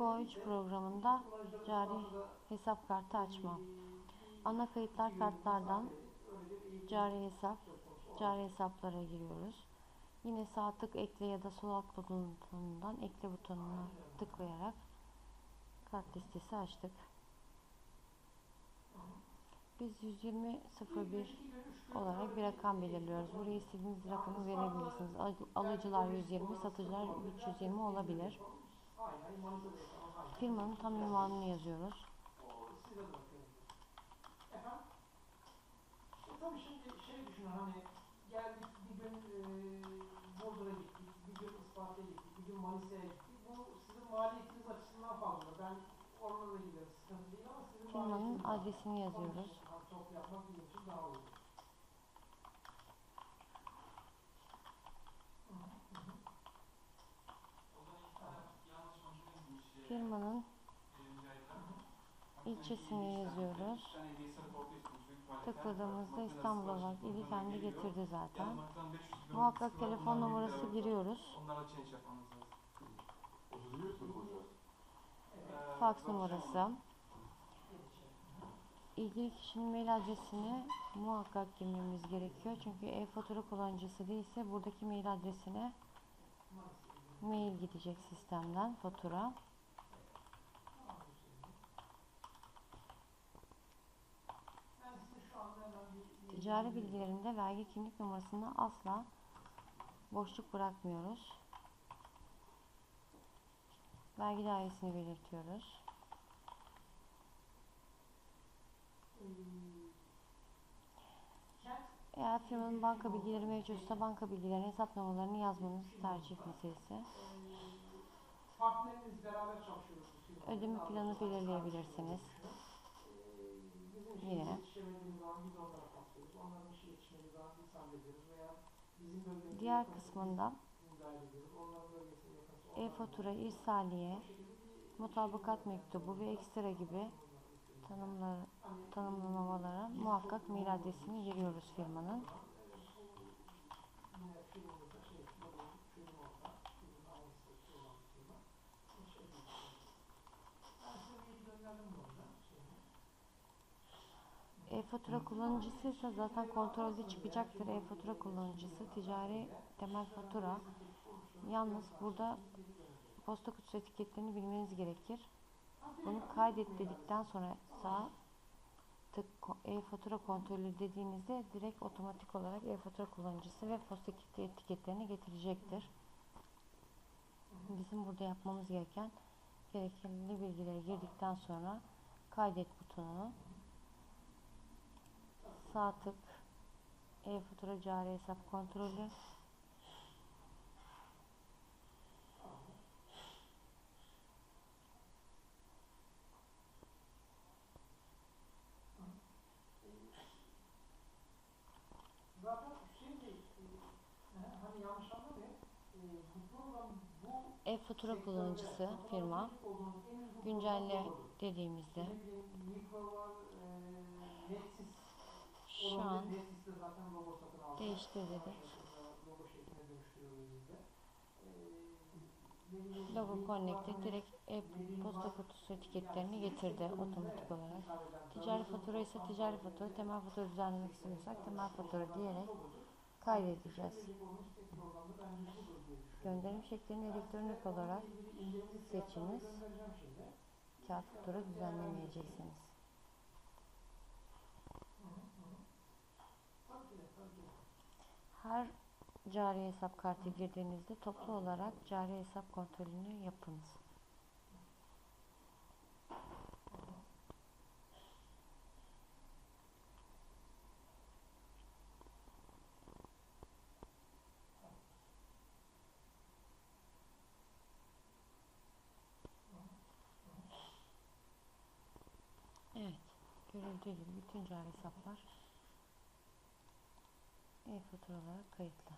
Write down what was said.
Go3 programında cari hesap kartı açma. Ana kayıtlar kartlardan cari hesap, cari hesaplara giriyoruz. Yine sağ tık ekle ya da sol alt butonundan ekle butonuna tıklayarak kart listesi açtık. Biz 120.01 olarak bir rakam belirliyoruz. Buraya istediğiniz rakamı verebilirsiniz. Al- Alıcılar 120, satıcılar 320 olabilir. Firmanın tam ünvanını yazıyoruz. Tabii şimdi şey düşünün hani geldik bir gün e, Burdur'a gittik, bir gün Isparta'ya gittik, bir gün Manisa'ya gittik. Bu sizin maliyetiniz açısından fazla. Ben oralara da giderim, sıkıntı değil ama sizin Firmanın maliyetiniz adresini yazıyoruz. top yapmak için daha uygun. İlçesini yazıyoruz. Tıkladığımızda İstanbul olarak ili kendi getirdi zaten. Muhakkak telefon numarası giriyoruz. Onlara change yapmamız lazım. 31 sınıf hocam. Fax numarası. İlgili kişinin mail adresini muhakkak girmemiz gerekiyor. Çünkü e-fatura kullanıcısı değilse buradaki mail adresine mail gidecek sistemden fatura. Ben size şu anda hemen bir... bir- Ticari bilgilerinde vergi kimlik numarasını asla boşluk bırakmıyoruz. Vergi dairesini belirtiyoruz. Eğer firmanın banka bilgileri mevcutsa banka bilgilerini hesap numaralarını yazmanız tercih meselesi. Ödeme planı belirleyebilirsiniz. Yine. Onların zaman biz hallediyoruz veya bizim bölgemize Diğer yakın kısmında müdahale ediyoruz. Onların bölgesine yakınsa onların e-fatura, irsaliye, mutabakat mektubu ve ekstra gibi tanımlar, tanımlamalara muhakkak mail adresini giriyoruz firmanın. yine firmamızda şey, modern firma orada, bizim aynı sektör olan bir firma. Bir şey değil. Ben size bir gönderdim bu arada. şeyini. E-fatura kullanıcısı ise zaten kontrolde çıkacaktır. E-fatura kullanıcısı ticari temel fatura. Yalnız burada posta kutusu etiketlerini bilmeniz gerekir. Bunu kaydet dedikten sonra sağ tık e-fatura kontrolü dediğinizde direkt otomatik olarak e-fatura kullanıcısı ve posta kutu etiketlerini getirecektir. Bizim burada yapmamız gereken gerekli bilgileri girdikten sonra kaydet butonunu sağ tık e-fatura cari hesap kontrolü. Zaten Hüseyin Bey, e, hani anlamayın, e, e-fatura kullanıcısı firma. güncelle dediğimizde bileyim, Logo Link var, Connect'te hani direkt e-posta kutusu etiketlerini getirdi otomatik olarak. Ticari fatura ise ticari fatura, temel fatura düzenlemek istiyorsak temel fatura diyerek kaydedeceğiz. Gönderim şeklini elektronik olarak seçiniz. Kağıt fatura düzenlemeyeceksiniz. Her cari hesap kartı girdiğinizde toplu olarak cari hesap kontrolünü yapınız. Evet, görüldüğü gibi bütün cari hesaplar e-fatura olarak kayıtlı.